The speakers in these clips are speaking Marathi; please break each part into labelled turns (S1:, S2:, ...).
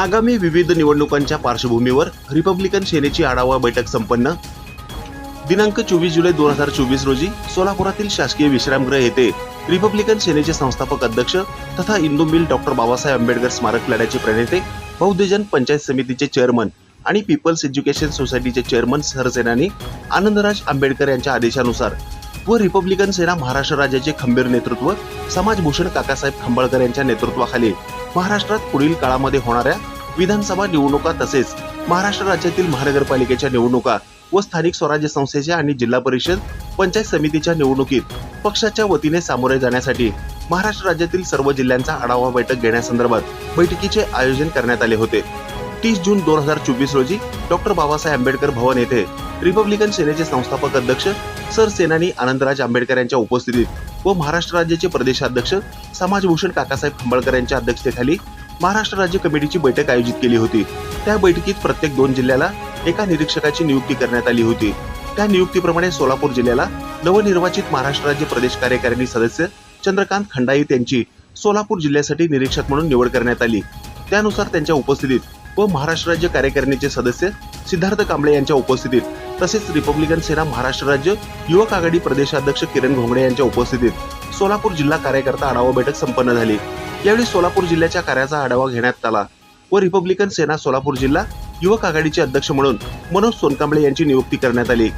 S1: आगामी विविध निवडणुकांच्या पार्श्वभूमीवर रिपब्लिकन सेनेची आढावा बैठक संपन्न. दिनांक चोवीस जुलै दोन हजार चोवीस रोजी सोलापुरातील शासकीय विश्रामगृह येथे रिपब्लिकन सेनेचे संस्थापक अध्यक्ष तथा इंदू मिल डॉक्टर बाबासाहेब आंबेडकर स्मारक लढ्याचे प्रणेते बहुदेजन पंचायत समितीचे चेअरमन आणि पीपल्स एज्युकेशन सोसायटीचे चेअरमन सरसेनानी आनंदराज आंबेडकर यांच्या आदेशानुसार व रिपब्लिकन सेना महाराष्ट्र राज्याचे खंबीर नेतृत्व समाजभूषण काकासाहेब खंबाळकर यांच्या नेतृत्वाखाली महाराष्ट्रात पुढील काळामध्ये होणाऱ्या विधानसभा निवडणुका तसेच महाराष्ट्र राज्यातील महानगरपालिकेच्या निवडणुका व स्थानिक स्वराज्य संस्थेच्या आणि जिल्हा परिषद पंचायत समितीच्या निवडणुकीत पक्षाच्या वतीने सामोरे जाण्यासाठी महाराष्ट्र राज्यातील सर्व जिल्ह्यांचा आढावा बैठक घेण्यासंदर्भात बैठकीचे आयोजन करण्यात आले होते. तीस जून दोन हजार चोवीस रोजी डॉक्टर बाबासाहेब आंबेडकर भवन येथे रिपब्लिकन सेनेचे संस्थापक अध्यक्ष सर सेनानी आनंदराज आंबेडकर यांच्या उपस्थितीत व महाराष्ट्र राज्याचे प्रदेशाध्यक्ष समाजभूषण काकासाहेब खंबाळकर यांच्या अध्यक्षतेखाली महाराष्ट्र राज्य कमिटीची बैठक आयोजित केली होती. त्या बैठकीत प्रत्येक दोन जिल्ह्याला एका निरीक्षकाची नियुक्ती करण्यात आली होती. त्या नियुक्तीप्रमाणे सोलापूर जिल्ह्याला नवनिर्वाचित महाराष्ट्र राज्य प्रदेश कार्यकारिणी सदस्य चंद्रकांत खंडाईत यांची सोलापूर जिल्ह्यासाठी निरीक्षक म्हणून निवड करण्यात आली. त्यानुसार त्यांच्या उपस्थितीत व महाराष्ट्र राज्य कार्यकारिणीचे सदस्य सिद्धार्थ कांबळे यांच्या उपस्थितीत तसेच रिपब्लिकन सेना महाराष्ट्र राज्य युवक आघाडी प्रदेशाध्यक्ष किरण घोंगडे यांच्या उपस्थितीत सोलापूर जिल्हा कार्यकर्ता आढावा बैठक संपन्न झाली. यावेळी सोलापूर जिल्ह्याच्या कार्याचा आढावा घेण्यात आला व रिपब्लिकन सेना सोलापूर जिल्हा युवक आघाडीचे अध्यक्ष म्हणून मनोज सोनकांबळे यांची नियुक्ती करण्यात आली.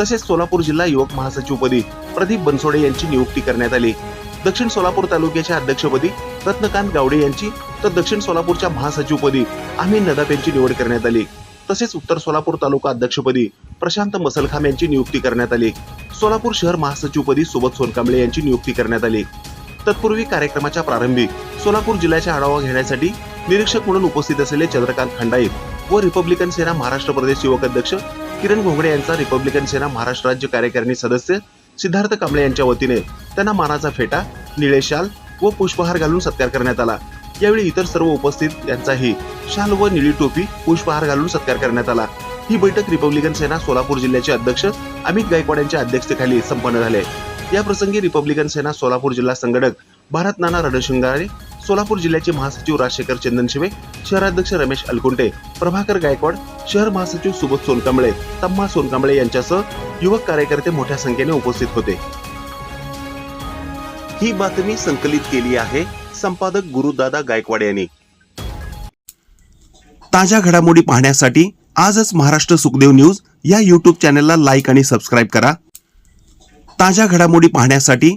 S1: तसेच सोलापूर जिल्हा युवक महासचिवपदी प्रदीप बनसोडे यांची नियुक्ती करण्यात आली. दक्षिण सोलापूर तालुक्याच्या अध्यक्षपदी रत्नकांत गावडे यांची तर दक्षिण सोलापूरच्या महासचिवपदी आम्ही नदाप यांची निवड करण्यात आली. तसेच उत्तर सोलापूर तालुका अध्यक्षपदी प्रशांत मसलखाम यांची नियुक्ती करण्यात आली. सोलापूर शहर महासचिवपदी सोबत सोनकांबळे यांची नियुक्ती करण्यात आली. तत्पूर्वी कार्यक्रमाच्या प्रारंभी सोलापूर जिल्ह्याचा आढावा घेण्यासाठी निरीक्षक म्हणून उपस्थित असलेले चंद्रकांत खंडाईत व रिपब्लिकन सेना महाराष्ट्र प्रदेश युवक अध्यक्ष किरण घोंगडे यांचा रिपब्लिकन सेना महाराष्ट्र राज्य कार्यकारिणी सदस्य सिद्धार्थ कांबळे यांच्या वतीने त्यांना मानाचा फेटा निळे शाल व पुष्पहार घालून सत्कार करण्यात आला. यावेळी इतर सर्व उपस्थित यांचाही शाल व निळी टोपी पुष्पहार घालून सत्कार करण्यात आला. ही बैठक रिपब्लिकन सेना सोलापूर जिल्ह्याचे अध्यक्ष अमित गायकवाड यांच्या अध्यक्षतेखाली संपन्न झाले. या प्रसंगी रिपब्लिकन सेना सोलापूर जिल्हा संघटक भारत नाना रणशिंगारे सोलापूर जिल्ह्याचे महासचिव राजशेखर चंदनशिवे शहराध्यक्ष रमेश अलकुंटे प्रभाकर गायकवाड शहर महासचिव सुबोध सोनकांबळे तम्मा सोनकांबळे यांच्यासह युवक कार्यकर्ते मोठ्या संख्येने उपस्थित होते. ही बातमी संकलित केली आहे संपादक गुरुदादा गायकवाड यांनी. ताज्या घडामोडी पाहण्यासाठी आजच महाराष्ट्र सुखदेव न्यूज या यूट्यूब चॅनलला लाईक आणि सबस्क्राईब करा. ताज्या घडामोडी पाहण्यासाठी